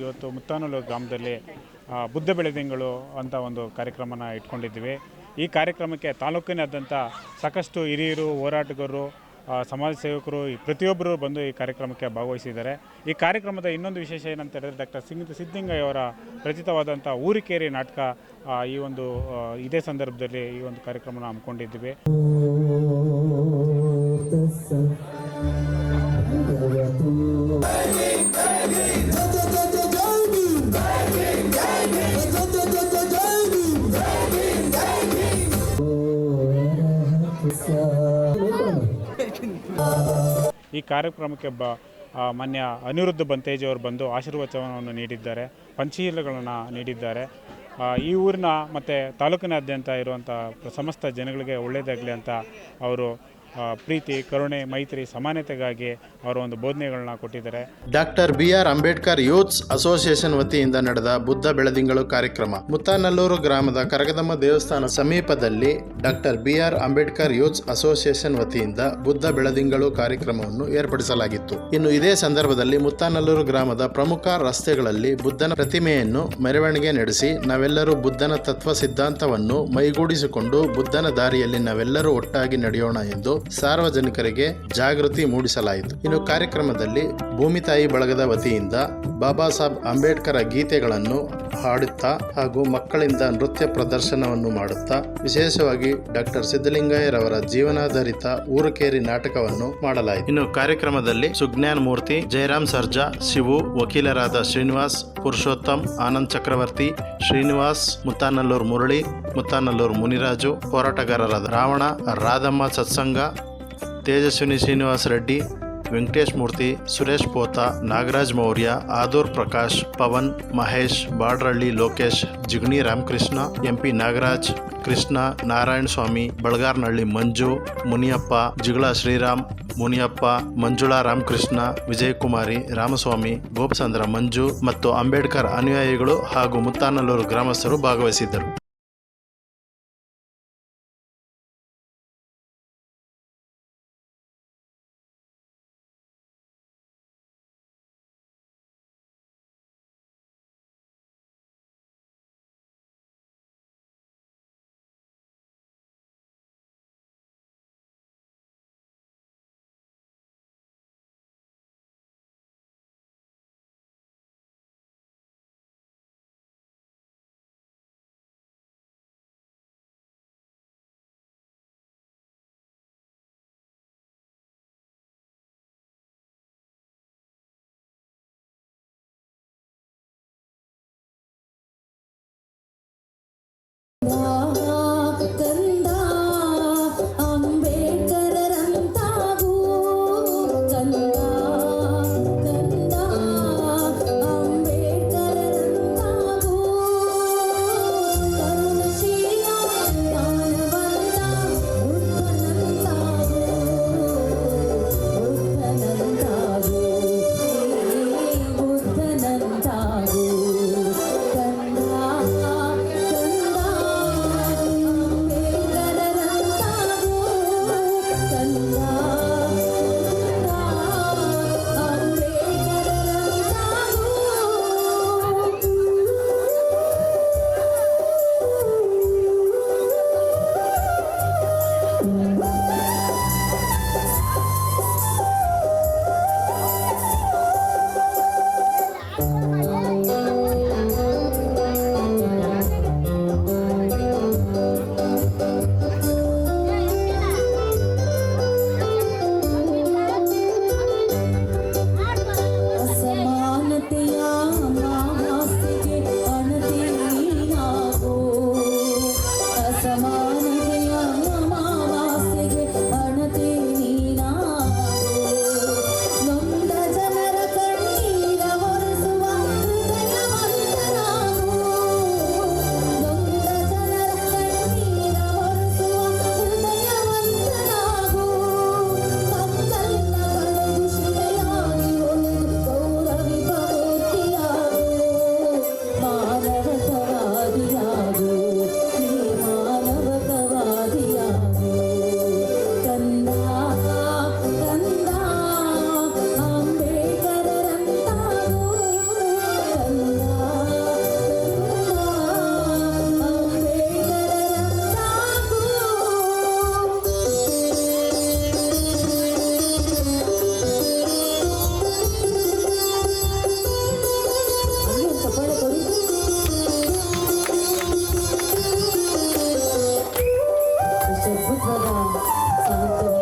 ಇವತ್ತು ಮುತ್ತಾನೂಲು ಗ್ರಾಮದಲ್ಲಿ ಬುದ್ಧ ಬೆಳೆದಿಂಗಳು ಅಂತ ಒಂದು ಕಾರ್ಯಕ್ರಮನ ಇಟ್ಕೊಂಡಿದ್ದೀವಿ. ಈ ಕಾರ್ಯಕ್ರಮಕ್ಕೆ ತಾಲೂಕಿನಾದ್ಯಂತ ಸಾಕಷ್ಟು ಹಿರಿಯರು, ಹೋರಾಟಗಾರರು ಸಮಾಜ ಸೇವಕರು ಪ್ರತಿಯೊಬ್ಬರು ಬಂದು ಈ ಕಾರ್ಯಕ್ರಮಕ್ಕೆ ಭಾಗವಹಿಸಿದ್ದಾರೆ. ಈ ಕಾರ್ಯಕ್ರಮದ ಇನ್ನೊಂದು ವಿಶೇಷ ಏನಂತ ಹೇಳಿದ್ರೆ ಡಾಕ್ಟರ್ ಸಿಂಗ್ ಸಿದ್ಧಲಿಂಗಯ್ಯವರ ರಚಿತವಾದಂಥ ಊರಿಕೇರಿ ನಾಟಕ ಈ ಒಂದು ಇದೇ ಸಂದರ್ಭದಲ್ಲಿ ಈ ಒಂದು ಕಾರ್ಯಕ್ರಮನ ಹಮ್ಮಿಕೊಂಡಿದ್ವಿ ಈ ಕಾರ್ಯಕ್ರಮಕ್ಕೆ ಬ ಮಾನ್ಯ ಅನಿರುದ್ಧ ಬಂತೇಜಿಯವರು ಬಂದು ಆಶೀರ್ವಚನವನ್ನು ನೀಡಿದ್ದಾರೆ, ಪಂಚಶೀಲಗಳನ್ನು ನೀಡಿದ್ದಾರೆ. ಈ ಊರಿನ ಮತ್ತು ತಾಲೂಕಿನಾದ್ಯಂತ ಇರುವಂಥ ಸಮಸ್ತ ಜನಗಳಿಗೆ ಒಳ್ಳೆಯದಾಗಲಿ ಅಂತ ಅವರು ಪ್ರೀತಿ, ಕರುಣೆ, ಮೈತ್ರಿ, ಸಮಾನತೆಗಾಗಿ ಅವರ ಒಂದು ಬೋಧನೆಗಳನ್ನ ಕೊಟ್ಟಿದ್ದಾರೆ. Doctor B R Ambedkar youths association ವತಿಯಿಂದ ನಡೆದ ಬುದ್ಧ ಬೆಳದಿಂಗಳು ಕಾರ್ಯಕ್ರಮ. ಮುತ್ತಾನಲ್ಲೂರು ಗ್ರಾಮದ ಕರಗದಮ್ಮ ದೇವಸ್ಥಾನ ಸಮೀಪದಲ್ಲಿ doctor B R Ambedkar youths association ವತಿಯಿಂದ ಬುದ್ಧ ಬೆಳದಿಂಗಳು ಕಾರ್ಯಕ್ರಮವನ್ನು ಏರ್ಪಡಿಸಲಾಗಿತ್ತು. ಇನ್ನು ಇದೇ ಸಂದರ್ಭದಲ್ಲಿ ಮುತ್ತಾನಲ್ಲೂರು ಗ್ರಾಮದ ಪ್ರಮುಖ ರಸ್ತೆಗಳಲ್ಲಿ ಬುದ್ಧನ ಪ್ರತಿಮೆಯನ್ನು ಮೆರವಣಿಗೆ ನಡೆಸಿ ನಾವೆಲ್ಲರೂ ಬುದ್ಧನ ತತ್ವ ಸಿದ್ಧಾಂತವನ್ನು ಮೈಗೂಡಿಸಿಕೊಂಡು ಬುದ್ಧನ ದಾರಿಯಲ್ಲಿ ನಾವೆಲ್ಲರೂ ಒಟ್ಟಾಗಿ ನಡೆಯೋಣ ಎಂದು ಸಾರ್ವಜನಿಕರಿಗೆ ಜಾಗೃತಿ ಮೂಡಿಸಲಾಯಿತು. ಇನ್ನು ಕಾರ್ಯಕ್ರಮದಲ್ಲಿ ಭೂಮಿತಾಯಿ ಬಳಗದ ವತಿಯಿಂದ ಬಾಬಾ ಸಾಹೇಬ್ ಅಂಬೇಡ್ಕರ್ ಗೀತೆಗಳನ್ನು ಹಾಡುತ್ತಾ ಹಾಗೂ ಮಕ್ಕಳಿಂದ ನೃತ್ಯ ಪ್ರದರ್ಶನವನ್ನು ಮಾಡುತ್ತಾ, ವಿಶೇಷವಾಗಿ ಡಾಕ್ಟರ್ ಸಿದ್ದಲಿಂಗಯ್ಯರವರ ಜೀವನಾಧಾರಿತ ಊರುಕೇರಿ ನಾಟಕವನ್ನು ಮಾಡಲಾಯಿತು. ಇನ್ನು ಕಾರ್ಯಕ್ರಮದಲ್ಲಿ ಸುಜ್ಞಾನ್ ಮೂರ್ತಿ, ಜಯರಾಮ್ ಸರ್ಜಾ, ಶಿವು, ವಕೀಲರಾದ ಶ್ರೀನಿವಾಸ್, ಪುರುಷೋತ್ತಮ್, ಆನಂದ್ ಚಕ್ರವರ್ತಿ, ಶ್ರೀನಿವಾಸ್, ಮುತ್ತಾನಲ್ಲೂರು ಮುರಳಿ, ಮುತ್ತಾನಲ್ಲೂರು ಮುನಿರಾಜು, ಹೋರಾಟಗಾರರಾದ ರಾವಣ, ರಾಧಮ್ಮ ಸತ್ಸಂಗ, ತೇಜಸ್ವಿನಿ ಶ್ರೀನಿವಾಸ ರೆಡ್ಡಿ ವೆಂಕಟೇಶ್ ಮೂರ್ತಿ, ಸುರೇಶ್ ಪೋತ, ನಾಗರಾಜ್ ಮೌರ್ಯ, ಆದೂರ್ ಪ್ರಕಾಶ್, ಪವನ್, ಮಹೇಶ್, ಬಾಡ್ರಳ್ಳಿ ಲೋಕೇಶ್ ಜಿಗಣಿ ರಾಮಕೃಷ್ಣ, ಎಂಪಿ ನಾಗರಾಜ್, ಕೃಷ್ಣ, ನಾರಾಯಣ ಸ್ವಾಮಿ, ಬಳಗಾರ್ನಹಳ್ಳಿ ಮಂಜು, ಮುನಿಯಪ್ಪ, ಜಿಗಳ ಶ್ರೀರಾಮ್, ಮುನಿಯಪ್ಪ, ಮಂಜುಳಾ ರಾಮಕೃಷ್ಣ, ವಿಜಯಕುಮಾರಿ, ರಾಮಸ್ವಾಮಿ ಗೋಪಚಂದ್ರ ಮಂಜು ಮತ್ತು ಅಂಬೇಡ್ಕರ್ ಅನುಯಾಯಿಗಳು ಹಾಗೂ ಮುತ್ತಾನಲ್ಲೂರು ಗ್ರಾಮಸ್ಥರು ಭಾಗವಹಿಸಿದ್ದರು. साहित्य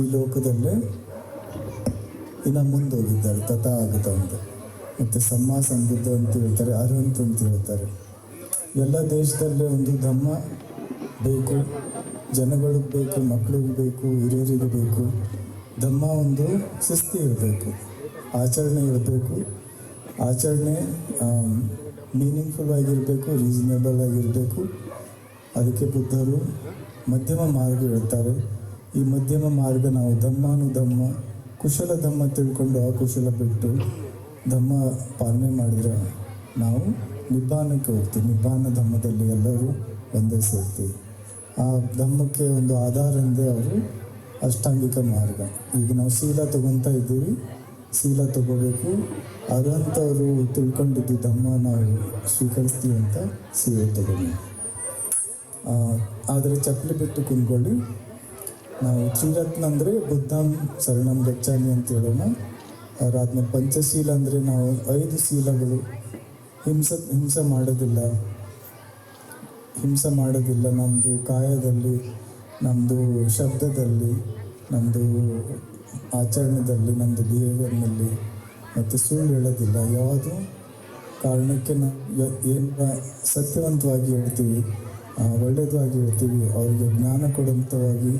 ಈ ಲೋಕದಲ್ಲೇ ಇನ್ನು ಮುಂದೋಗಿದ್ದಾರೆ ತಥಾಗತ ಅಂತ. ಮತ್ತು ಸಮ್ಮ ಸಂಬುದ್ಧ ಅಂತ ಹೇಳ್ತಾರೆ, ಅರ್ಹಂತ ಅಂತ ಹೇಳ್ತಾರೆ. ಎಲ್ಲ ದೇಶದಲ್ಲೇ ಒಂದು ಧಮ್ಮ ಬೇಕು, ಜನಗಳಿಗೆ ಬೇಕು ಮಕ್ಕಳಿಗೆ ಬೇಕು, ಹಿರಿಯರಿಗೆ ಬೇಕು. ಧಮ್ಮ ಒಂದು ಶಿಸ್ತಿ ಇರಬೇಕು, ಆಚರಣೆ ಇರಬೇಕು. ಆಚರಣೆ ಮೀನಿಂಗ್ಫುಲ್ ಆಗಿರಬೇಕು ರೀಸನೇಬಲ್ ಆಗಿರಬೇಕು. ಅದಕ್ಕೆ ಬುದ್ಧರು ಮಧ್ಯಮ ಮಾರ್ಗ ಹೇಳ್ತಾರೆ. ಈ ಮಧ್ಯಮ ಮಾರ್ಗ ನಾವು ಧಮ್ಮಾನು ಧಮ್ಮ, ಕುಶಲ ಧಮ್ಮ ತಿಳ್ಕೊಂಡು ಅಕುಶಲ ಬಿಟ್ಟು ಧಮ್ಮ ಪಾಲನೆ ಮಾಡಿದರೆ ನಾವು ನಿಬ್ಬಾನಕ್ಕೆ ಹೋಗ್ತೀವಿ. ನಿಬ್ಬಾನ ಧಮ್ಮದಲ್ಲಿ ಎಲ್ಲರೂ ಒಂದೇ ಸೇರ್ತೀವಿ. ಆ ಧಮ್ಮಕ್ಕೆ ಒಂದು ಆಧಾರ ಎಂದೇ ಅವರು ಅಷ್ಟಾಂಗಿಕ ಮಾರ್ಗ. ಈಗ ನಾವು ಶೀಲ ತಗೊತಾ ಇದ್ದೀವಿ. ಶೀಲ ತಗೋಬೇಕು. ಅದಂಥವರು ತಿಳ್ಕೊಂಡಿದ್ದು ಧಮ್ಮ ನಾವು ಸ್ವೀಕರಿಸ್ತೀವಿ ಅಂತ ಸೀರೆ ತಗೊಂಡು. ಆದರೆ ಚಪ್ಪಲಿ ಬಿಟ್ಟು ಕುಂದ್ಕೊಳ್ಳಿ ನಾವು ತ್ರಿರತ್ನ ಅಂದರೆ ಬುದ್ಧಂ ಶರಣಂ ಗಚ್ಚಾಮಿ ಅಂತ ಹೇಳೋಣ. ಅದಾದ್ಮೇಲೆ ಪಂಚಶೀಲ ಅಂದರೆ ನಾವು ಐದು ಶೀಲಗಳು. ಹಿಂಸ, ಹಿಂಸೆ ಮಾಡೋದಿಲ್ಲ. ಹಿಂಸೆ ಮಾಡೋದಿಲ್ಲ. ನಮ್ಮದು ಕಾಯದಲ್ಲಿ ನಮ್ಮದು ಶಬ್ದದಲ್ಲಿ ನಮ್ಮದು ಆಚರಣೆದಲ್ಲಿ ನಮ್ಮದು ಬಿಹೇವಿಯರ್ನಲ್ಲಿ ಮತ್ತು ಸುಳ್ಳು ಹೇಳೋದಿಲ್ಲ. ಯಾವುದು ಕಾರಣಕ್ಕೆ ನಾವು ಏನು ಸತ್ಯವಂತವಾಗಿ ಹೇಳ್ತೀವಿ ಒಳ್ಳೆಯದಾಗಿ ಹೇಳ್ತೀವಿ. ಅವರಿಗೆ ಜ್ಞಾನ ಕೊಡುವಂಥವಾಗಿ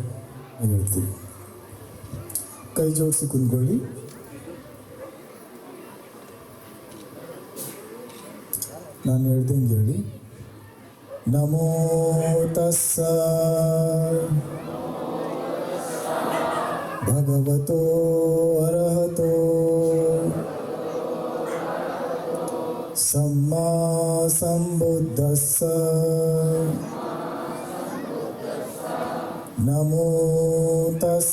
ಹೇಳ್ತೀವಿ ಕೈ ಜೋಡಿಸಿ ಕುಂದ್ಕೊಳ್ಳಿ ನಾನು ಹೇಳ್ದಂಗೆ ಹೇಳಿ ನಮೋ ತಸ್ಸ ಭಗವತೋ ಅರ್ಹತೋ ಸಮ್ಮಾ ಸಂಬುದ್ಧಸ್ಸ ನಮೋ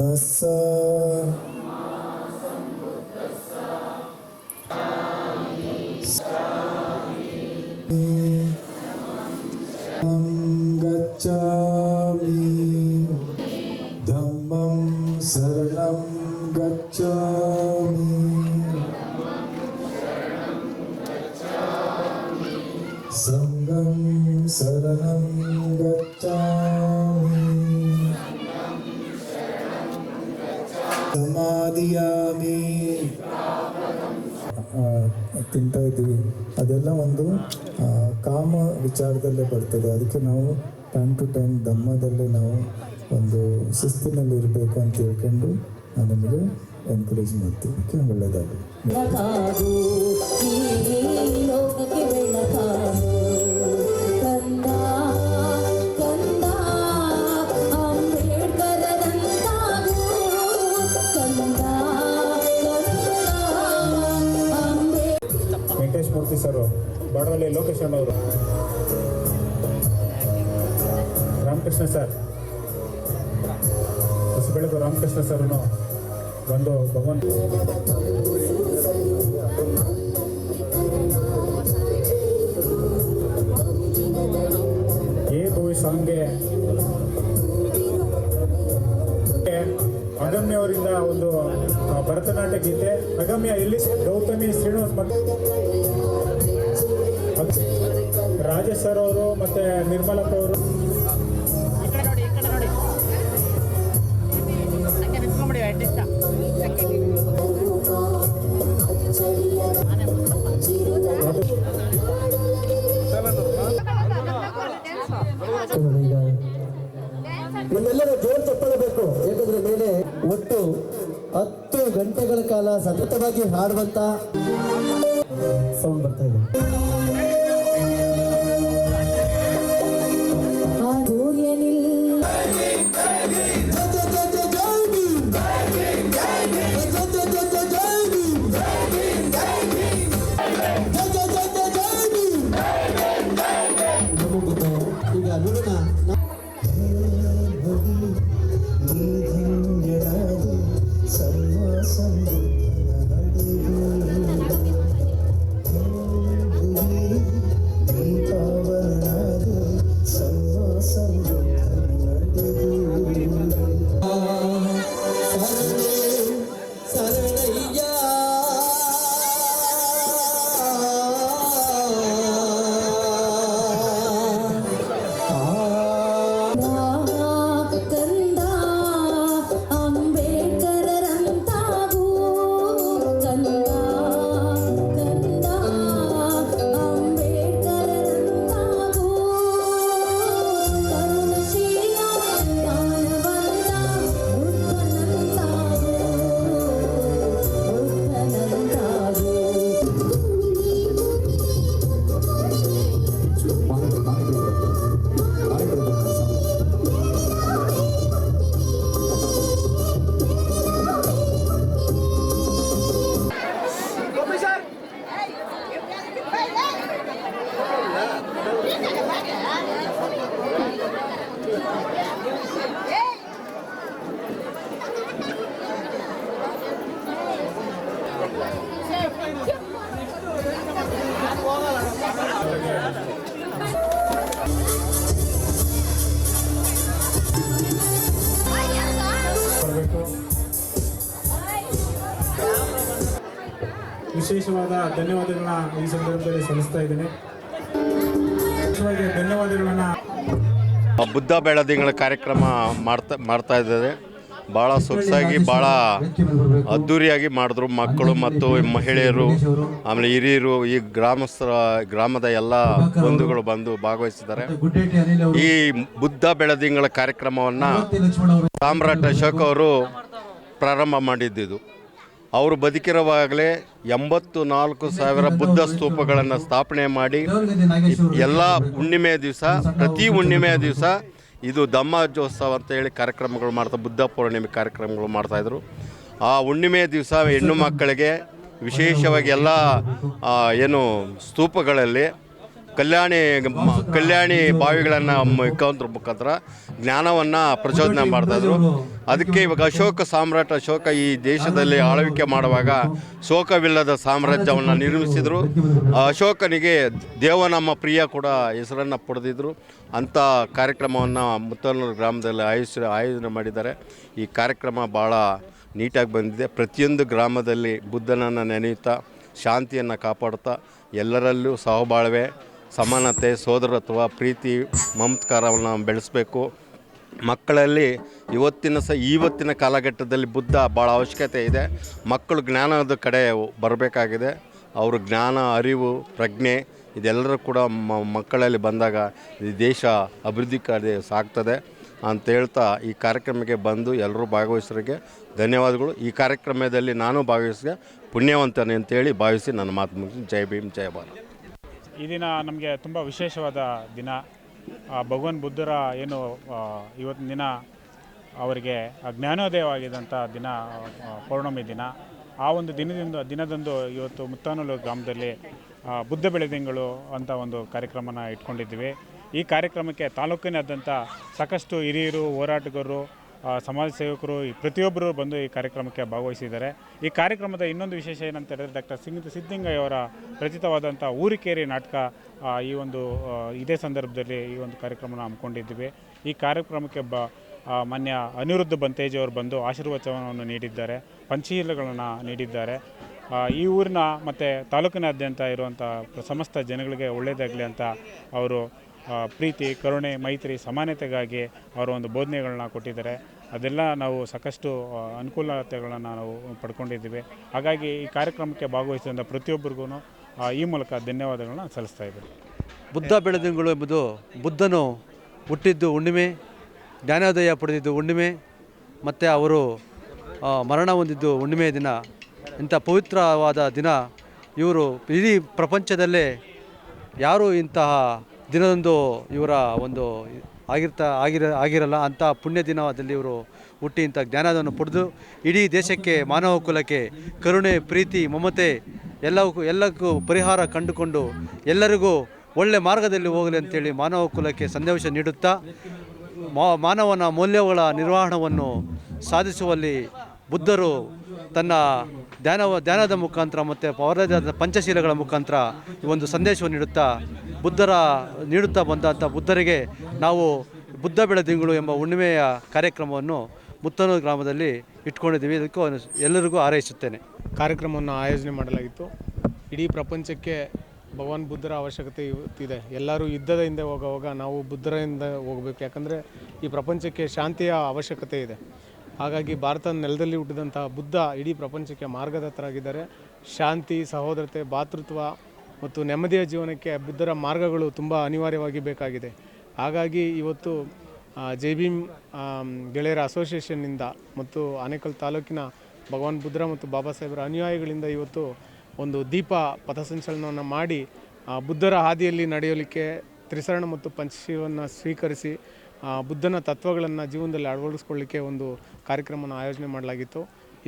The sun. ತಿಂತಾ ಇದ್ದೀವಿ. ಅದೆಲ್ಲ ಒಂದು ಕಾಮ ವಿಚಾರದಲ್ಲೇ ಬರ್ತದೆ. ಅದಕ್ಕೆ ನಾವು ಟೈಮ್ ಟು ಟೈಮ್ ಧಮ್ಮದಲ್ಲೇ ನಾವು ಒಂದು ಶಿಸ್ತಿನಲ್ಲಿ ಇರಬೇಕು ಅಂತ ಹೇಳ್ಕೊಂಡು ನಾನು ನಿಮಗೆ ಎನ್ಕರೇಜ್ ಮಾಡ್ತೀನಿ. ಒಳ್ಳೆಯದಾಗಲಿ ಬಾಡವಲ್ಲಿ ಲೋಕೇಶ್ ಅವರು ರಾಮಕೃಷ್ಣ ಸರ್. ಹೊಸಬೆಳಗು ರಾಮಕೃಷ್ಣ ಸರ್ ಒಂದು ಭಗವಂತ ಏ ಭೂವಿ ಸಾಂಗ್ಗೆ. ಅಗಮ್ಯ ಅವರಿಂದ ಒಂದು ಭರತನಾಟ್ಯ ಗೀತೆ. ಅಗಮ್ಯ ಇಲ್ಲಿ ಗೌತಮಿ ಶ್ರೀನಿವಾಸ್ ಮತ್ತು ರಾಜೇಶ್ ಸರ್ ಅವರು ಮತ್ತೆ ನಿರ್ಮಲಪ್ಪ ಅವರು. ನಿಮ್ಮೆಲ್ಲರ ಜೋರು ತಪ್ಪಬೇಕು ಯಾಕಂದ್ರೆ ಮೇಲೆ ಒಟ್ಟು ಹತ್ತು ಗಂಟೆಗಳ ಕಾಲ ಸತತವಾಗಿ ಹಾಡುವಂತ ವಿಶೇಷವಾದ ಧನ್ಯವಾದಗಳನ್ನ ಈ ಸಂದರ್ಭದಲ್ಲಿ ಸಲ್ಲಿಸ್ತಾ ಇದ್ದೇನೆ. ವಿಶೇಷವಾಗಿ ಧನ್ಯವಾದಗಳನ್ನ ಬುದ್ಧ ಬೆಳದಿಂಗಳ ಕಾರ್ಯಕ್ರಮ ಮಾಡ್ತಾ ಮಾಡ್ತಾ ಇದ್ದಾರೆ ಭಾಳ ಸೊಗಸಾಗಿ ಭಾಳ ಅದ್ದೂರಿಯಾಗಿ ಮಾಡಿದ್ರು ಮಕ್ಕಳು ಮತ್ತು ಮಹಿಳೆಯರು ಆಮೇಲೆ ಹಿರಿಯರು ಈ ಗ್ರಾಮಸ್ಥರ ಗ್ರಾಮದ ಎಲ್ಲ ಬಂಧುಗಳು ಬಂದು ಭಾಗವಹಿಸಿದ್ದಾರೆ. ಈ ಬುದ್ಧ ಬೆಳದಿಂಗಳ ಕಾರ್ಯಕ್ರಮವನ್ನು ಸಾಮ್ರಾಟ್ ಅಶೋಕ್ ಅವರು ಪ್ರಾರಂಭ ಮಾಡಿದ್ದಿದ್ದು ಅವರು ಬದುಕಿರುವಾಗಲೇ ಎಂಬತ್ತು ನಾಲ್ಕು ಸಾವಿರ ಬುದ್ಧ ಸ್ತೂಪಗಳನ್ನು ಸ್ಥಾಪನೆ ಮಾಡಿ ಎಲ್ಲ ಹುಣ್ಣಿಮೆ ದಿವಸ, ಪ್ರತಿ ಹುಣ್ಣಿಮೆಯ ದಿವಸ ಇದು ಧಮ್ಮಜೋತ್ಸವ ಅಂತ ಹೇಳಿ ಕಾರ್ಯಕ್ರಮಗಳು ಮಾಡ್ತಾ, ಬುದ್ಧ ಪೌರ್ಣಿಮೆ ಕಾರ್ಯಕ್ರಮಗಳು ಮಾಡ್ತಾಯಿದ್ರು ಆ ಹುಣ್ಣಿಮೆ ದಿವಸ ಹೆಣ್ಣು ಮಕ್ಕಳಿಗೆ ವಿಶೇಷವಾಗಿ ಎಲ್ಲ ಏನು ಸ್ತೂಪಗಳಲ್ಲಿ ಕಲ್ಯಾಣಿ ಕಲ್ಯಾಣಿ ಬಾವಿಗಳನ್ನು ಇಕ್ಕೋದ್ರ ಮುಖಾಂತರ ಜ್ಞಾನವನ್ನು ಪ್ರಚೋದನೆ ಮಾಡ್ತಾಯಿದ್ರು ಅದಕ್ಕೆ ಇವಾಗ ಅಶೋಕ ಸಾಮ್ರಾಟ, ಅಶೋಕ ಈ ದೇಶದಲ್ಲಿ ಆಳ್ವಿಕೆ ಮಾಡುವಾಗ ಶೋಕವಿಲ್ಲದ ಸಾಮ್ರಾಜ್ಯವನ್ನು ನಿರ್ಮಿಸಿದರು. ಅಶೋಕನಿಗೆ ದೇವ ನಮ್ಮ ಪ್ರಿಯ ಕೂಡ ಹೆಸರನ್ನು ಪಡೆದಿದ್ದರು ಅಂಥ ಕಾರ್ಯಕ್ರಮವನ್ನು ಮುತ್ತನೂರು ಗ್ರಾಮದಲ್ಲಿ ಆಯೋಜಿಸ ಆಯೋಜನೆ ಮಾಡಿದ್ದಾರೆ. ಈ ಕಾರ್ಯಕ್ರಮ ಭಾಳ ನೀಟಾಗಿ ಬಂದಿದೆ. ಪ್ರತಿಯೊಂದು ಗ್ರಾಮದಲ್ಲಿ ಬುದ್ಧನನ್ನು ನೆನೆಯುತ್ತಾ, ಶಾಂತಿಯನ್ನು ಕಾಪಾಡುತ್ತಾ ಎಲ್ಲರಲ್ಲೂ ಸಹಬಾಳ್ವೆ. ಸಮಾನತೆ, ಸೋದರತ್ವ, ಪ್ರೀತಿ, ಮಮತ್ಕಾರವನ್ನು ಬೆಳೆಸಬೇಕು. ಮಕ್ಕಳಲ್ಲಿ ಇವತ್ತಿನ ಸ ಇವತ್ತಿನ ಕಾಲಘಟ್ಟದಲ್ಲಿ ಬುದ್ಧ ಭಾಳ ಅವಶ್ಯಕತೆ ಇದೆ. ಮಕ್ಕಳು ಜ್ಞಾನದ ಕಡೆ ಬರಬೇಕಾಗಿದೆ. ಅವರು ಜ್ಞಾನ, ಅರಿವು, ಪ್ರಜ್ಞೆ ಇದೆಲ್ಲರೂ ಕೂಡ ಮಕ್ಕಳಲ್ಲಿ ಬಂದಾಗ ಈ ದೇಶ ಅಭಿವೃದ್ಧಿ ಕಡೆ ಸಾಗ್ತದೆ ಅಂತ ಹೇಳ್ತಾ ಈ ಕಾರ್ಯಕ್ರಮಕ್ಕೆ ಬಂದು ಎಲ್ಲರೂ ಭಾಗವಹಿಸೋರಿಗೆ ಧನ್ಯವಾದಗಳು. ಈ ಕಾರ್ಯಕ್ರಮದಲ್ಲಿ ನಾನು ಭಾಗವಹಿಸಿದೆ ಪುಣ್ಯವಂತನೇ ಅಂತೇಳಿ ಭಾವಿಸಿ ನನ್ನ ಮಾತು ಮುಗಿಸಿ. ಜೈ ಭೀಮ್, ಜೈ ಭಾರತ್. ಈ ದಿನ ನಮಗೆ ತುಂಬ ವಿಶೇಷವಾದ ದಿನ. ಭಗವಾನ್ ಬುದ್ಧರ ಏನು ಇವತ್ತಿನ ದಿನ ಅವರಿಗೆ ಜ್ಞಾನೋದಯವಾಗಿದ್ದಂಥ ದಿನ ಪೌರ್ಣಮಿ ದಿನ. ಆ ಒಂದು ದಿನದಿಂದ, ದಿನದಂದು ಇವತ್ತು ಮುತ್ತಾನೂಲು ಗ್ರಾಮದಲ್ಲಿ ಬುದ್ಧ ಬೆಳೆದಿಂಗಳು ಅಂತ ಒಂದು ಕಾರ್ಯಕ್ರಮನ ಇಟ್ಕೊಂಡಿದ್ದೀವಿ ಈ ಕಾರ್ಯಕ್ರಮಕ್ಕೆ ತಾಲೂಕಿನಾದ್ಯಂತ ಸಾಕಷ್ಟು ಹಿರಿಯರು, ಹೋರಾಟಗಾರರು ಸಮಾಜ ಸೇವಕರು ಈ ಪ್ರತಿಯೊಬ್ಬರು ಬಂದು ಈ ಕಾರ್ಯಕ್ರಮಕ್ಕೆ ಭಾಗವಹಿಸಿದ್ದಾರೆ. ಈ ಕಾರ್ಯಕ್ರಮದ ಇನ್ನೊಂದು ವಿಶೇಷ ಏನಂತ ಹೇಳಿದ್ರೆ ಡಾಕ್ಟರ್ ಸಿಂಗ್ ಸಿದ್ದಿಂಗಯ್ಯವರ ರಚಿತವಾದಂಥ ಊರಿಕೇರಿ ನಾಟಕ ಈ ಒಂದು ಇದೇ ಸಂದರ್ಭದಲ್ಲಿ ಈ ಒಂದು ಕಾರ್ಯಕ್ರಮನ ಹಮ್ಮಿಕೊಂಡಿದ್ವಿ ಈ ಕಾರ್ಯಕ್ರಮಕ್ಕೆ ಬ ಮಾನ್ಯ ಅನಿರುದ್ಧ ಬಂತೇಜ್ ಅವರು ಬಂದು ಆಶೀರ್ವಚನವನ್ನು ನೀಡಿದ್ದಾರೆ, ಪಂಚಶೀಲಗಳನ್ನು ನೀಡಿದ್ದಾರೆ. ಈ ಊರಿನ ಮತ್ತು ತಾಲೂಕಿನಾದ್ಯಂತ ಇರುವಂಥ ಸಮಸ್ತ ಜನಗಳಿಗೆ ಒಳ್ಳೆಯದಾಗಲಿ ಅಂತ ಅವರು ಪ್ರೀತಿ, ಕರುಣೆ, ಮೈತ್ರಿ, ಸಮಾನತೆಗಾಗಿ ಅವರು ಒಂದು ಬೋಧನೆಗಳನ್ನ ಕೊಟ್ಟಿದ್ದಾರೆ. ಅದೆಲ್ಲ ನಾವು ಸಾಕಷ್ಟು ಅನುಕೂಲತೆಗಳನ್ನು ನಾವು ಪಡ್ಕೊಂಡಿದ್ದೀವಿ. ಹಾಗಾಗಿ ಈ ಕಾರ್ಯಕ್ರಮಕ್ಕೆ ಭಾಗವಹಿಸಿದಂಥ ಪ್ರತಿಯೊಬ್ಬರಿಗೂ ಈ ಮೂಲಕ ಧನ್ಯವಾದಗಳನ್ನ ಸಲ್ಲಿಸ್ತಾ ಇದ್ದೀನಿ. ಬುದ್ಧ ಬೆಳೆದಿಂಗಳು ಎಂಬುದು ಬುದ್ಧನು ಹುಟ್ಟಿದ್ದು ಹುಣ್ಣಿಮೆ, ಜ್ಞಾನೋದಯ ಪಡೆದಿದ್ದು ಹುಣ್ಣಿಮೆ, ಮತ್ತು ಅವರು ಮರಣ ಹೊಂದಿದ್ದು ಹುಣ್ಣಿಮೆ ದಿನ. ಇಂಥ ಪವಿತ್ರವಾದ ದಿನ ಇವರು ಇಡೀ ಪ್ರಪಂಚದಲ್ಲೇ ಯಾರೂ ಇಂತಹ ದಿನದಂದು ಇವರ ಒಂದು ಆಗಿರ್ತಾ, ಆಗಿರ, ಆಗಿರಲ್ಲ, ಅಂಥ ಪುಣ್ಯ ದಿನದಲ್ಲಿ ಇವರು ಹುಟ್ಟಿ ಇಂಥ ಜ್ಞಾನವನ್ನು ಪಡೆದು ಇಡೀ ದೇಶಕ್ಕೆ, ಮಾನವ ಕುಲಕ್ಕೆ ಕರುಣೆ, ಪ್ರೀತಿ, ಮಮತೆ ಎಲ್ಲವಕ್ಕೂ, ಎಲ್ಲಕ್ಕೂ ಪರಿಹಾರ ಕಂಡುಕೊಂಡು ಎಲ್ಲರಿಗೂ ಒಳ್ಳೆ ಮಾರ್ಗದಲ್ಲಿ ಹೋಗಲಿ ಅಂತೇಳಿ ಮಾನವ ಕುಲಕ್ಕೆ ಸಂದೇಶ ನೀಡುತ್ತಾ ಮಾನವನ ಮೌಲ್ಯಗಳ ನಿರ್ವಹಣವನ್ನು ಸಾಧಿಸುವಲ್ಲಿ ಬುದ್ಧರು ತನ್ನ ಧ್ಯಾನ ಧ್ಯಾನದ ಮುಖಾಂತರ ಮತ್ತು ಅವರದೇ ಆದ ಪಂಚಶೀಲಗಳ ಮುಖಾಂತರ ಈ ಒಂದು ಸಂದೇಶವನ್ನು ನೀಡುತ್ತಾ ಬುದ್ಧರ ನೀಡುತ್ತಾ ಬಂದಂಥ ಬುದ್ಧರಿಗೆ ನಾವು ಬುದ್ಧ ಬೆಳದಿಂಗಳು ಎಂಬ ಹುಣ್ಣಿಮೆಯ ಕಾರ್ಯಕ್ರಮವನ್ನು ಮುತ್ತನೂರು ಗ್ರಾಮದಲ್ಲಿ ಇಟ್ಕೊಂಡಿದ್ದೀವಿ. ಇದಕ್ಕೂ ಎಲ್ಲರಿಗೂ ಹಾರೈಸುತ್ತೇನೆ. ಕಾರ್ಯಕ್ರಮವನ್ನು ಆಯೋಜನೆ ಮಾಡಲಾಗಿತ್ತು. ಇಡೀ ಪ್ರಪಂಚಕ್ಕೆ ಭಗವಾನ್ ಬುದ್ಧರ ಅವಶ್ಯಕತೆ ಇದೆ ಎಲ್ಲರೂ ಯುದ್ಧದ ಹಿಂದೆ ಹೋಗುವಾಗ ನಾವು ಬುದ್ಧರಿಂದ ಹೋಗಬೇಕು. ಯಾಕಂದರೆ ಈ ಪ್ರಪಂಚಕ್ಕೆ ಶಾಂತಿಯ ಅವಶ್ಯಕತೆ ಇದೆ. ಹಾಗಾಗಿ ಭಾರತದ ನೆಲದಲ್ಲಿ ಹುಟ್ಟಿದಂತಹ ಬುದ್ಧ ಇಡೀ ಪ್ರಪಂಚಕ್ಕೆ ಮಾರ್ಗದತ್ತರಾಗಿದ್ದಾರೆ. ಶಾಂತಿ, ಸಹೋದರತೆ, ಭಾತೃತ್ವ ಮತ್ತು ನೆಮ್ಮದಿಯ ಜೀವನಕ್ಕೆ ಬುದ್ಧರ ಮಾರ್ಗಗಳು ತುಂಬ ಅನಿವಾರ್ಯವಾಗಿ ಬೇಕಾಗಿದೆ. ಹಾಗಾಗಿ ಇವತ್ತು ಜೆ ಭೀಮ್ ಗೆಳೆಯರ ಅಸೋಸಿಯೇಷನ್ನಿಂದ ಮತ್ತು ಆನೇಕಲ್ ತಾಲೂಕಿನ ಭಗವಾನ್ ಬುದ್ಧರ ಮತ್ತು ಬಾಬಾ ಸಾಹೇಬರ ಅನುಯಾಯಿಗಳಿಂದ ಇವತ್ತು ಒಂದು ದೀಪ ಪಥಸಂಚಲನವನ್ನು ಮಾಡಿ ಬುದ್ಧರ ಹಾದಿಯಲ್ಲಿ ನಡೆಯಲಿಕ್ಕೆ ತ್ರಿಸರಣ ಮತ್ತು ಪಂಚಶಿವನ್ನು ಸ್ವೀಕರಿಸಿ ಬುದ್ಧನ ತತ್ವಗಳನ್ನು ಜೀವನದಲ್ಲಿ ಅಳವಡಿಸ್ಕೊಳ್ಳಿಕ್ಕೆ ಒಂದು ಕಾರ್ಯಕ್ರಮವನ್ನು ಆಯೋಜನೆ ಮಾಡಲಾಗಿತ್ತು.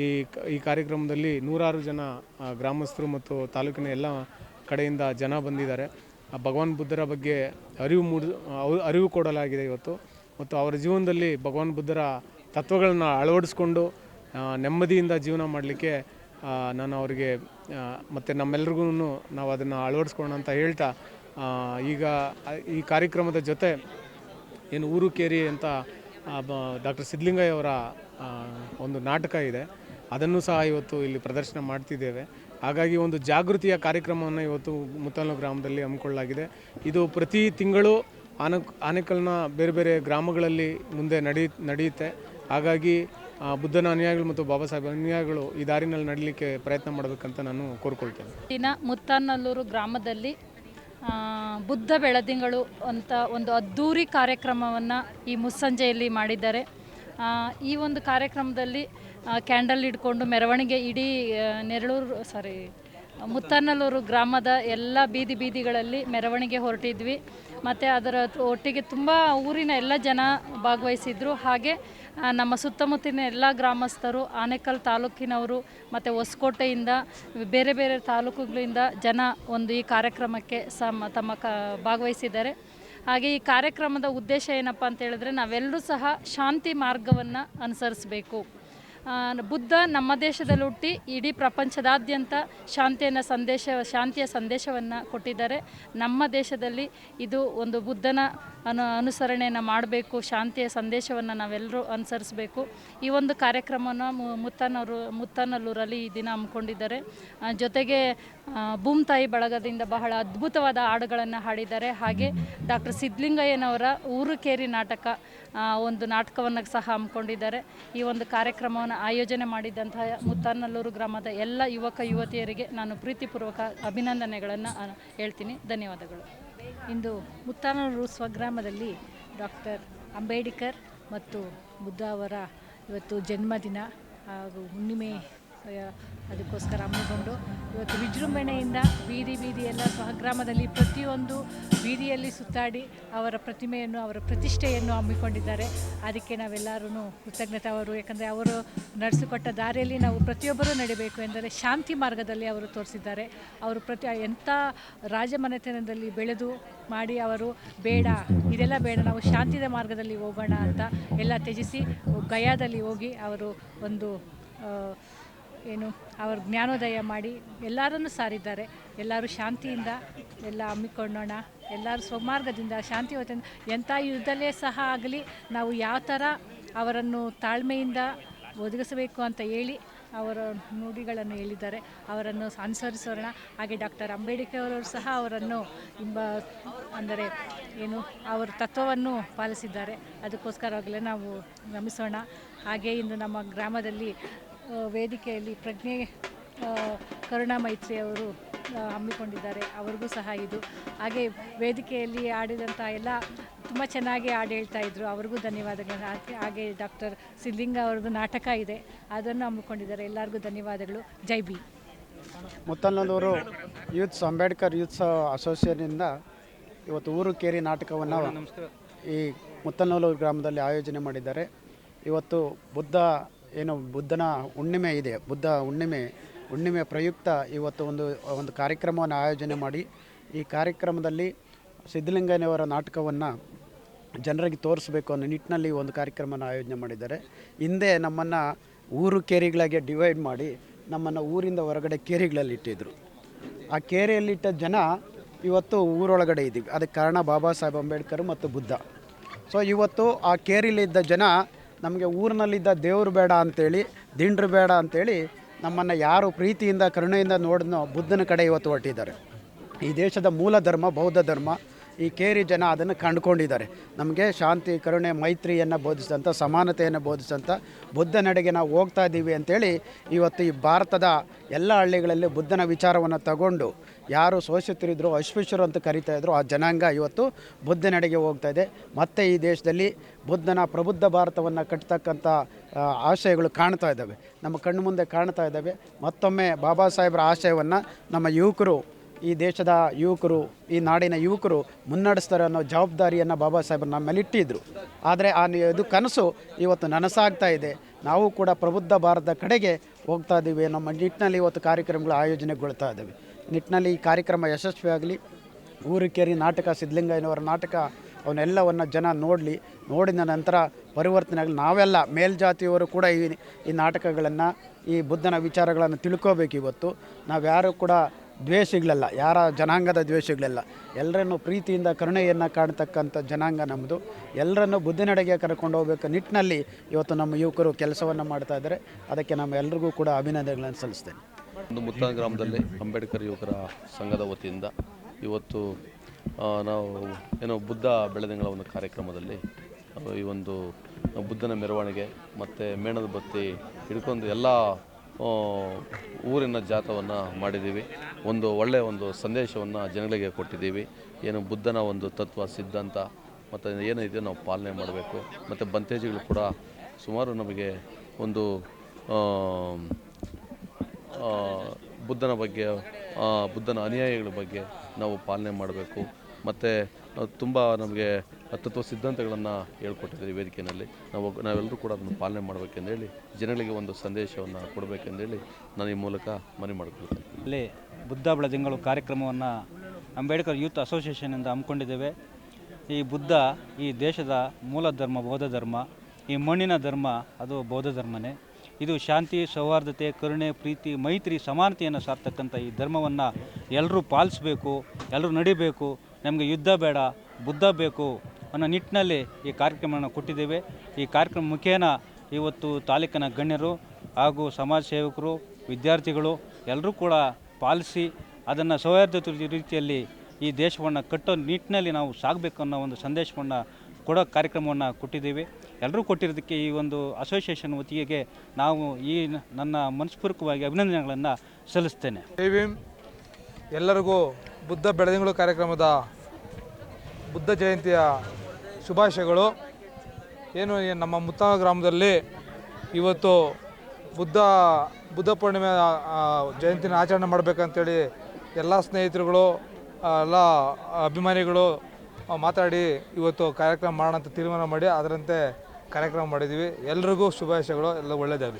ಈ ಈ ಕಾರ್ಯಕ್ರಮದಲ್ಲಿ ನೂರಾರು ಜನ ಗ್ರಾಮಸ್ಥರು ಮತ್ತು ತಾಲೂಕಿನ ಎಲ್ಲ ಕಡೆಯಿಂದ ಜನ ಬಂದಿದ್ದಾರೆ. ಆ ಭಗವಾನ್ ಬುದ್ಧರ ಬಗ್ಗೆ ಅರಿವು ಮೂಡಿ ಅರಿವು ಕೊಡಲಾಗಿದೆ ಇವತ್ತು. ಮತ್ತು ಅವರ ಜೀವನದಲ್ಲಿ ಭಗವಾನ್ ಬುದ್ಧರ ತತ್ವಗಳನ್ನು ಅಳವಡಿಸ್ಕೊಂಡು ನೆಮ್ಮದಿಯಿಂದ ಜೀವನ ಮಾಡಲಿಕ್ಕೆ ನಾನು ಅವರಿಗೆ ಮತ್ತು ನಮ್ಮೆಲ್ರಿಗೂ ನಾವು ಅದನ್ನು ಅಳವಡಿಸ್ಕೊಳ್ಳೋಣ ಅಂತ ಹೇಳ್ತಾ ಈಗ ಈ ಕಾರ್ಯಕ್ರಮದ ಜೊತೆ ಏನು ಊರು ಕೇರಿ ಅಂತ ಡಾಕ್ಟರ್ ಸಿದ್ಧಲಿಂಗಯ್ಯ ಅವರ ಒಂದು ನಾಟಕ ಇದೆ. ಅದನ್ನು ಸಹ ಇವತ್ತು ಇಲ್ಲಿ ಪ್ರದರ್ಶನ ಮಾಡ್ತಿದ್ದೇವೆ. ಹಾಗಾಗಿ ಒಂದು ಜಾಗೃತಿಯ ಕಾರ್ಯಕ್ರಮವನ್ನು ಇವತ್ತು ಮುತ್ತಲ್ನ ಗ್ರಾಮದಲ್ಲಿ ಹಮ್ಮಿಕೊಳ್ಳಲಾಗಿದೆ. ಇದು ಪ್ರತಿ ತಿಂಗಳು ಆನ ಆನೇಕಲ್ನ ಬೇರೆ ಬೇರೆ ಗ್ರಾಮಗಳಲ್ಲಿ ಮುಂದೆ ನಡಿ, ನಡೆಯುತ್ತೆ. ಹಾಗಾಗಿ ಬುದ್ಧನ ಅನುಯಾಯಿಗಳು ಮತ್ತು ಬಾಬಾ ಸಾಹೇಬ್ ಅನುಯಾಯಿಗಳು ಈ ದಾರಿನಲ್ಲಿ ನಡೀಲಿಕ್ಕೆ ಪ್ರಯತ್ನ ಮಾಡಬೇಕಂತ ನಾನು ಕೋರ್ಕೊಳ್ತೇನೆ. ದಿನ ಮುತ್ತಾನಲ್ಲೂರು ಗ್ರಾಮದಲ್ಲಿ ಬುದ್ಧ ಬೆಳದಿಂಗಳು ಅಂತ ಒಂದು ಅದ್ಧೂರಿ ಕಾರ್ಯಕ್ರಮವನ್ನು ಈ ಮುಸ್ಸಂಜೆಯಲ್ಲಿ ಮಾಡಿದ್ದಾರೆ. ಈ ಒಂದು ಕಾರ್ಯಕ್ರಮದಲ್ಲಿ ಕ್ಯಾಂಡಲ್ ಇಟ್ಕೊಂಡು ಮೆರವಣಿಗೆ ಇಡೀ ನೆರಳೂರು ಸಾರಿ ಮುತ್ತನಲ್ಲೂರು ಗ್ರಾಮದ ಎಲ್ಲ ಬೀದಿ ಬೀದಿಗಳಲ್ಲಿ ಮೆರವಣಿಗೆ ಹೊರಟಿದ್ವಿ. ಮತ್ತು ಅದರ ಒಟ್ಟಿಗೆ ತುಂಬ ಊರಿನ ಎಲ್ಲ ಜನ ಭಾಗವಹಿಸಿದ್ರು. ಹಾಗೆ ನಮ್ಮ ಸುತ್ತಮುತ್ತಲಿನ ಎಲ್ಲ ಗ್ರಾಮಸ್ಥರು, ಆನೇಕಲ್ ತಾಲೂಕಿನವರು, ಮತ್ತು ಹೊಸಕೋಟೆಯಿಂದ ಬೇರೆ ಬೇರೆ ತಾಲೂಕುಗಳಿಂದ ಜನ ಒಂದು ಈ ಕಾರ್ಯಕ್ರಮಕ್ಕೆ ಸಮ, ತಮ್ಮ ಕ, ಭಾಗವಹಿಸಿದ್ದಾರೆ. ಹಾಗೆ ಈ ಕಾರ್ಯಕ್ರಮದ ಉದ್ದೇಶ ಏನಪ್ಪ ಅಂತ ಹೇಳಿದ್ರೆ ನಾವೆಲ್ಲರೂ ಸಹ ಶಾಂತಿ ಮಾರ್ಗವನ್ನು ಅನುಸರಿಸಬೇಕು. ಬುದ್ಧ ನಮ್ಮ ದೇಶದಲ್ಲಿ ಹುಟ್ಟಿ ಇಡೀ ಪ್ರಪಂಚದಾದ್ಯಂತ ಶಾಂತಿಯನ್ನು ಸಂದೇಶ, ಶಾಂತಿಯ ಸಂದೇಶವನ್ನು ಕೊಟ್ಟಿದ್ದಾರೆ. ನಮ್ಮ ದೇಶದಲ್ಲಿ ಇದು ಒಂದು ಬುದ್ಧನ ಅನು ಅನುಸರಣೆಯನ್ನು ಮಾಡಬೇಕು, ಶಾಂತಿಯ ಸಂದೇಶವನ್ನು ನಾವೆಲ್ಲರೂ ಅನುಸರಿಸಬೇಕು. ಈ ಒಂದು ಕಾರ್ಯಕ್ರಮನ ಮುತ್ತನೂರು ಮುತ್ತನಲ್ಲೂರಲ್ಲಿ ಈ ದಿನ ಹಮ್ಮಿಕೊಂಡಿದ್ದಾರೆ. ಜೊತೆಗೆ ಭೂಮ್ತಾಯಿ ಭೂಮ್ ತಾಯಿ ಬಳಗದಿಂದ ಬಹಳ ಅದ್ಭುತವಾದ ಹಾಡುಗಳನ್ನು ಹಾಡಿದ್ದಾರೆ. ಹಾಗೆ ಡಾಕ್ಟರ್ ಸಿದ್ಧಲಿಂಗಯ್ಯನವರ ಊರು ಕೇರಿ ನಾಟಕ ಒಂದು ನಾಟಕವನ್ನು ಸಹ ಹಮ್ಮಿಕೊಂಡಿದ್ದಾರೆ. ಈ ಒಂದು ಕಾರ್ಯಕ್ರಮವನ್ನು ಆಯೋಜನೆ ಮಾಡಿದಂತಹ ಮುತ್ತನಲ್ಲೂರು ಗ್ರಾಮದ ಎಲ್ಲ ಯುವಕ, ಯುವತಿಯರಿಗೆ ನಾನು ಪ್ರೀತಿಪೂರ್ವಕ ಅಭಿನಂದನೆಗಳನ್ನು ಹೇಳ್ತೀನಿ. ಧನ್ಯವಾದಗಳು. ಇಂದು ಮುತ್ತಾನೂರು ಸ್ವಗ್ರಾಮದಲ್ಲಿ ಡಾಕ್ಟರ್ ಅಂಬೇಡ್ಕರ್ ಮತ್ತು ಬುದ್ಧ ಅವರ ಇವತ್ತು ಜನ್ಮದಿನ ಹಾಗೂ ಹುಣ್ಣಿಮೆ ಅದಕ್ಕೋಸ್ಕರ ಹಮ್ಮಿಕೊಂಡು ಇವತ್ತು ವಿಜೃಂಭಣೆಯಿಂದ ಬೀದಿ ಬೀದಿಯೆಲ್ಲ ಸ್ವಗ್ರಾಮದಲ್ಲಿ ಪ್ರತಿಯೊಂದು ಬೀದಿಯಲ್ಲಿ ಸುತ್ತಾಡಿ ಅವರ ಪ್ರತಿಮೆಯನ್ನು, ಅವರ ಪ್ರತಿಷ್ಠೆಯನ್ನು ಹಮ್ಮಿಕೊಂಡಿದ್ದಾರೆ. ಅದಕ್ಕೆ ನಾವೆಲ್ಲರೂ ಕೃತಜ್ಞತೆ ಅವರು, ಯಾಕಂದರೆ ಅವರು ನಡೆಸಿಕೊಟ್ಟ ದಾರಿಯಲ್ಲಿ ನಾವು ಪ್ರತಿಯೊಬ್ಬರೂ ನಡಿಬೇಕು ಎಂದರೆ ಶಾಂತಿ ಮಾರ್ಗದಲ್ಲಿ ಅವರು ತೋರಿಸಿದ್ದಾರೆ. ಅವರು ಪ್ರತಿ, ಎಂಥ ರಾಜಮನೆತನದಲ್ಲಿ ಬೆಳೆದು ಮಾಡಿ ಅವರು ಬೇಡ, ಇದೆಲ್ಲ ಬೇಡ, ನಾವು ಶಾಂತಿದ ಮಾರ್ಗದಲ್ಲಿ ಹೋಗೋಣ ಅಂತ ಎಲ್ಲ ತ್ಯಜಿಸಿ ಗಯಾದಲ್ಲಿ ಹೋಗಿ ಅವರು ಒಂದು ಏನು, ಅವ್ರ ಜ್ಞಾನೋದಯ ಮಾಡಿ ಎಲ್ಲರನ್ನು ಸಾರಿದ್ದಾರೆ. ಎಲ್ಲರೂ ಶಾಂತಿಯಿಂದ, ಎಲ್ಲ ಹಮ್ಮಿಕೊಳ್ಳೋಣ. ಎಲ್ಲರೂ ಸ್ವಮಾರ್ಗದಿಂದ ಶಾಂತಿಯುತದಿಂದ ಎಂಥ ಯುದ್ಧದಲ್ಲೇ ಸಹ ಆಗಲಿ, ನಾವು ಯಾವ ಥರ ಅವರನ್ನು ತಾಳ್ಮೆಯಿಂದ ಒದಗಿಸಬೇಕು ಅಂತ ಹೇಳಿ ಅವರ ನುಡಿಗಳನ್ನು ಹೇಳಿದ್ದಾರೆ. ಅವರನ್ನು ಅನುಸರಿಸೋಣ. ಹಾಗೆ ಡಾಕ್ಟರ್ ಅಂಬೇಡ್ಕರ್ ಅವರು ಸಹ ಅವರನ್ನು ಇಂಬ, ಅಂದರೆ ಏನು, ಅವರ ತತ್ವವನ್ನು ಪಾಲಿಸಿದ್ದಾರೆ. ಅದಕ್ಕೋಸ್ಕರವಾಗಲೇ ನಾವು ನಮಿಸೋಣ ಹಾಗೆ ಇಂದು ನಮ್ಮ ಗ್ರಾಮದಲ್ಲಿ ವೇದಿಕೆಯಲ್ಲಿ ಪ್ರಜ್ಞೆ ಕರುಣಾ ಮೈತ್ರಿ ಅವರು ಹಮ್ಮಿಕೊಂಡಿದ್ದಾರೆ. ಅವರಿಗೂ ಸಹ ಇದು. ಹಾಗೆ ವೇದಿಕೆಯಲ್ಲಿ ಆಡಿದಂಥ ಎಲ್ಲ ತುಂಬ ಚೆನ್ನಾಗಿ ಹಾಡು ಹೇಳ್ತಾ ಇದ್ರು. ಅವ್ರಿಗೂ ಧನ್ಯವಾದಗಳು. ಹಾಗೆ- ಹಾಗೆ ಡಾಕ್ಟರ್ ಸಿದ್ಲಿಂಗ ಅವ್ರದ್ದು ನಾಟಕ ಇದೆ. ಅದನ್ನು ಹಮ್ಮಿಕೊಂಡಿದ್ದಾರೆ. ಎಲ್ಲರಿಗೂ ಧನ್ಯವಾದಗಳು. ಜೈ ಬಿ ಮುತ್ತನ್ನದವರು ಯೂತ್ಸ್ ಅಂಬೇಡ್ಕರ್ ಯೂತ್ಸ್ ಅಸೋಸಿಯೇಷನಿಂದ ಇವತ್ತು ಊರು ಕೇರಿ ನಾಟಕವನ್ನು ಈ ಮುತ್ತನೂರು ಗ್ರಾಮದಲ್ಲಿ ಆಯೋಜನೆ ಮಾಡಿದ್ದಾರೆ. ಇವತ್ತು ಬುದ್ಧ ಏನು ಬುದ್ಧನ ಹುಣ್ಣಿಮೆ ಇದೆ, ಬುದ್ಧ ಹುಣ್ಣಿಮೆ ಹುಣ್ಣಿಮೆ ಪ್ರಯುಕ್ತ ಇವತ್ತು ಒಂದು ಒಂದು ಕಾರ್ಯಕ್ರಮವನ್ನು ಆಯೋಜನೆ ಮಾಡಿ, ಈ ಕಾರ್ಯಕ್ರಮದಲ್ಲಿ ಸಿದ್ಧಲಿಂಗಯ್ಯನವರ ನಾಟಕವನ್ನು ಜನರಿಗೆ ತೋರಿಸ್ಬೇಕು ಅನ್ನೋ ನಿಟ್ಟಿನಲ್ಲಿ ಒಂದು ಕಾರ್ಯಕ್ರಮವನ್ನು ಆಯೋಜನೆ ಮಾಡಿದ್ದಾರೆ. ಹಿಂದೆ ನಮ್ಮನ್ನು ಊರು ಕೇರಿಗಳಿಗೆ ಡಿವೈಡ್ ಮಾಡಿ ನಮ್ಮನ್ನು ಊರಿಂದ ಹೊರಗಡೆ ಕೇರಿಗಳಲ್ಲಿ ಇಟ್ಟಿದ್ದರು ಆ ಕೇರಿಯಲ್ಲಿಟ್ಟ ಜನ ಇವತ್ತು ಊರೊಳಗಡೆ ಇದ್ದೀವಿ. ಅದಕ್ಕೆ ಕಾರಣ ಬಾಬಾ ಸಾಹೇಬ್ ಅಂಬೇಡ್ಕರ್ ಮತ್ತು ಬುದ್ಧ. ಸೊ ಇವತ್ತು ಆ ಕೇರಿಲಿದ್ದ ಜನ ನಮಗೆ ಊರಿನಲ್ಲಿದ್ದ ದೇವರು ಬೇಡ ಅಂತೇಳಿ, ದಿಂಡ್ರು ಬೇಡ ಅಂತೇಳಿ ನಮ್ಮನ್ನು ಯಾರು ಪ್ರೀತಿಯಿಂದ, ಕರುಣೆಯಿಂದ ನೋಡಿದ್ನೋ ಬುದ್ಧನ ಕಡೆ ಇವತ್ತು ಹೊರಟಿದ್ದಾರೆ. ಈ ದೇಶದ ಮೂಲ ಧರ್ಮ ಬೌದ್ಧ ಧರ್ಮ. ಈ ಕೇರಿ ಜನ ಅದನ್ನು ಕಂಡುಕೊಂಡಿದ್ದಾರೆ. ನಮಗೆ ಶಾಂತಿ, ಕರುಣೆ, ಮೈತ್ರಿಯನ್ನು ಬೋಧಿಸಿದಂಥ, ಸಮಾನತೆಯನ್ನು ಬೋಧಿಸಿದಂಥ ಬುದ್ಧ ನಡೆಗೆ ನಾವು ಹೋಗ್ತಾ ಇದ್ದೀವಿ ಅಂತೇಳಿ ಇವತ್ತು ಈ ಭಾರತದ ಎಲ್ಲ ಹಳ್ಳಿಗಳಲ್ಲಿ ಬುದ್ಧನ ವಿಚಾರವನ್ನು ತಗೊಂಡು ಯಾರು ಶೋಷಿತರಿದ್ರು ಅಶ್ವಿಶರು ಅಂತ ಕರಿತಾ ಇದ್ರು, ಆ ಜನಾಂಗ ಇವತ್ತು ಬುದ್ಧ ನಡೆಗೆ ಹೋಗ್ತಾ ಇದೆ. ಮತ್ತು ಈ ದೇಶದಲ್ಲಿ ಬುದ್ಧನ ಪ್ರಬುದ್ಧ ಭಾರತವನ್ನು ಕಟ್ಟತಕ್ಕಂಥ ಆಶಯಗಳು ಕಾಣ್ತಾ ಇದ್ದಾವೆ. ನಮ್ಮ ಕಣ್ಣು ಮುಂದೆ ಕಾಣ್ತಾ ಇದ್ದಾವೆ. ಮತ್ತೊಮ್ಮೆ ಬಾಬಾ ಸಾಹೇಬರ ಆಶಯವನ್ನು ನಮ್ಮ ಯುವಕರು ಈ ದೇಶದ ಯುವಕರು, ಈ ನಾಡಿನ ಯುವಕರು ಮುನ್ನಡೆಸ್ತಾರೆ ಅನ್ನೋ ಜವಾಬ್ದಾರಿಯನ್ನು ಬಾಬಾ ಸಾಹೇಬರು ನಮ್ಮ ಮೇಲೆ ಇಟ್ಟಿದ್ರು. ಆದರೆ ಆ ಇದು ಕನಸು ಇವತ್ತು ನನಸಾಗ್ತಾ ಇದೆ. ನಾವು ಕೂಡ ಪ್ರಬುದ್ಧ ಭಾರತದ ಕಡೆಗೆ ಹೋಗ್ತಾ ಇದ್ದೀವಿ ನಮ್ಮ ನಿಟ್ಟಿನಲ್ಲಿ ಇವತ್ತು ಕಾರ್ಯಕ್ರಮಗಳು ಆಯೋಜನೆಗೊಳ್ತಾ ಇದ್ದಾವೆ ನಿಟ್ಟಿನಲ್ಲಿ ಈ ಕಾರ್ಯಕ್ರಮ ಯಶಸ್ವಿಯಾಗಲಿ ಊರಿಕೇರಿ ನಾಟಕ, ಸಿದ್ಧಲಿಂಗಯ್ಯನವರ ನಾಟಕ, ಅವನ್ನೆಲ್ಲವನ್ನು ಜನ ನೋಡಲಿ. ನೋಡಿದ ನಂತರ ಪರಿವರ್ತನೆ ಆಗಲಿ. ನಾವೆಲ್ಲ ಮೇಲ್ಜಾತಿಯವರು ಕೂಡ ಈ ಈ ನಾಟಕಗಳನ್ನು, ಈ ಬುದ್ಧನ ವಿಚಾರಗಳನ್ನು ತಿಳ್ಕೋಬೇಕು ಇವತ್ತು. ನಾವ್ಯಾರು ಕೂಡ ದ್ವೇಷಗಳಲ್ಲ, ಯಾರ ಜನಾಂಗದ ದ್ವೇಷಗಳಲ್ಲ. ಎಲ್ಲರನ್ನು ಪ್ರೀತಿಯಿಂದ, ಕರುಣೆಯನ್ನು ಕಾಣ್ತಕ್ಕಂಥ ಜನಾಂಗ ನಮ್ಮದು ಎಲ್ಲರನ್ನು ಬುದ್ಧಿನಡೆಗೆ ಕರ್ಕೊಂಡು ಹೋಗ್ಬೇಕು ನಿಟ್ಟಿನಲ್ಲಿ ಇವತ್ತು ನಮ್ಮ ಯುವಕರು ಕೆಲಸವನ್ನು ಮಾಡ್ತಾ ಇದ್ದಾರೆ. ಅದಕ್ಕೆ ನಮ್ಮ ಎಲ್ರಿಗೂ ಕೂಡ ಅಭಿನಂದನೆಗಳನ್ನು ಸಲ್ಲಿಸ್ತೇನೆ. ಒಂದು ಮುತ್ತ ಗ್ರಾಮದಲ್ಲಿ ಅಂಬೇಡ್ಕರ್ ಯುವಕರ ಸಂಘದ ವತಿಯಿಂದ ಇವತ್ತು ನಾವು ಏನೋ ಬುದ್ಧ ಬೆಳೆದಂಗಳ ಒಂದು ಕಾರ್ಯಕ್ರಮದಲ್ಲಿ ಈ ಒಂದು ಬುದ್ಧನ ಮೆರವಣಿಗೆ ಮತ್ತು ಮೇಣದ ಬತ್ತಿ ಹಿಡ್ಕೊಂಡು ಎಲ್ಲ ಊರಿನ ಜಾಥವನ್ನು ಮಾಡಿದ್ದೀವಿ. ಒಂದು ಒಳ್ಳೆಯ ಒಂದು ಸಂದೇಶವನ್ನು ಜನಗಳಿಗೆ ಕೊಟ್ಟಿದ್ದೀವಿ. ಏನು ಬುದ್ಧನ ಒಂದು ತತ್ವ, ಸಿದ್ಧಾಂತ, ಮತ್ತು ಏನಿದೆ ನಾವು ಪಾಲನೆ ಮಾಡಬೇಕು. ಮತ್ತು ಬಂತೇಜಿಗಳು ಕೂಡ ಸುಮಾರು ನಮಗೆ ಒಂದು ಬುದ್ಧನ ಬಗ್ಗೆ ಬುದ್ಧನ ಅನುಯಾಯಿಗಳ ಬಗ್ಗೆ ನಾವು ಪಾಲನೆ ಮಾಡಬೇಕು. ಮತ್ತು ತುಂಬ ನಮಗೆ ತತ್ವ ಸಿದ್ಧಾಂತಗಳನ್ನು ಹೇಳ್ಕೊಟ್ಟಿದ್ದಾರೆ ವೇದಿಕೆಯಲ್ಲಿ. ನಾವು ನಾವೆಲ್ಲರೂ ಕೂಡ ಅದನ್ನು ಪಾಲನೆ ಮಾಡಬೇಕೆಂದೇಳಿ ಜನಗಳಿಗೆ ಒಂದು ಸಂದೇಶವನ್ನು ಕೊಡಬೇಕೆಂದೇಳಿ ನಾನು ಈ ಮೂಲಕ ಮನವಿ ಮಾಡಿಕೊಳ್ತೇನೆ. ಇಲ್ಲಿ ಬುದ್ಧ ಬೆಳದಿಂಗಳು ಕಾರ್ಯಕ್ರಮವನ್ನು ಅಂಬೇಡ್ಕರ್ ಯೂತ್ ಅಸೋಸಿಯೇಷನಿಂದ ಹಮ್ಮಿಕೊಂಡಿದ್ದೇವೆ. ಈ ಬುದ್ಧ ಈ ದೇಶದ ಮೂಲ ಧರ್ಮ, ಬೌದ್ಧ ಧರ್ಮ, ಈ ಮಣ್ಣಿನ ಧರ್ಮ ಅದು ಬೌದ್ಧ ಧರ್ಮನೇ. ಇದು ಶಾಂತಿ, ಸೌಹಾರ್ದತೆ, ಕರುಣೆ, ಪ್ರೀತಿ, ಮೈತ್ರಿ, ಸಮಾನತೆಯನ್ನು ಸಾರ್ತಕ್ಕಂಥ ಈ ಧರ್ಮವನ್ನು ಎಲ್ಲರೂ ಪಾಲಿಸಬೇಕು ಎಲ್ಲರೂ ನಡಿಬೇಕು ನಮಗೆ ಯುದ್ಧ ಬೇಡ, ಬುದ್ಧ ಬೇಕು ಅನ್ನೋ ನಿಟ್ಟಿನಲ್ಲಿ ಈ ಕಾರ್ಯಕ್ರಮವನ್ನು ಕೊಟ್ಟಿದ್ದೇವೆ. ಈ ಕಾರ್ಯಕ್ರಮ ಮುಖೇನ ಇವತ್ತು ತಾಲೂಕಿನ ಗಣ್ಯರು ಹಾಗೂ ಸಮಾಜ ಸೇವಕರು, ವಿದ್ಯಾರ್ಥಿಗಳು ಎಲ್ಲರೂ ಕೂಡ ಪಾಲಿಸಿ ಅದನ್ನು ಸೌಹಾರ್ದತೆ ರೀತಿಯಲ್ಲಿ ಈ ದೇಶವನ್ನು ಕಟ್ಟೋ ನಿಟ್ಟಿನಲ್ಲಿ ನಾವು ಸಾಗಬೇಕು ಅನ್ನೋ ಒಂದು ಸಂದೇಶವನ್ನು ಕೊಡೋ ಕಾರ್ಯಕ್ರಮವನ್ನು ಕೊಟ್ಟಿದ್ದೀವಿ. ಎಲ್ಲರೂ ಕೊಟ್ಟಿರೋದಕ್ಕೆ ಈ ಒಂದು ಅಸೋಸಿಯೇಷನ್ ವತಿಗೆ ನಾವು ಈ ನನ್ನ ಮನಸ್ಪೂರ್ವಕವಾಗಿ ಅಭಿನಂದನೆಗಳನ್ನು ಸಲ್ಲಿಸ್ತೇನೆ. ಎಲ್ಲರಿಗೂ ಬುದ್ಧ ಬೆಳದಿಂಗಳು ಕಾರ್ಯಕ್ರಮದ ಬುದ್ಧ ಜಯಂತಿಯ ಶುಭಾಶಯಗಳು. ಏನು ನಮ್ಮ ಮುತ್ತ ಗ್ರಾಮದಲ್ಲಿ ಇವತ್ತು ಬುದ್ಧ ಬುದ್ಧ ಪೂರ್ಣಿಮೆ ಜಯಂತಿನ ಆಚರಣೆ ಮಾಡಬೇಕಂತೇಳಿ ಎಲ್ಲ ಸ್ನೇಹಿತರುಗಳು ಎಲ್ಲ ಅಭಿಮಾನಿಗಳು ಮಾತಾಡಿ ಇವತ್ತು ಕಾರ್ಯಕ್ರಮ ಮಾಡೋಣ ಅಂತ ತೀರ್ಮಾನ ಮಾಡಿ, ಅದರಂತೆ ಕಾರ್ಯಕ್ರಮ ಮಾಡಿದ್ದೀವಿ. ಎಲ್ರಿಗೂ ಶುಭಾಶಯಗಳು. ಎಲ್ಲ ಒಳ್ಳೆಯದಾಗಲಿ.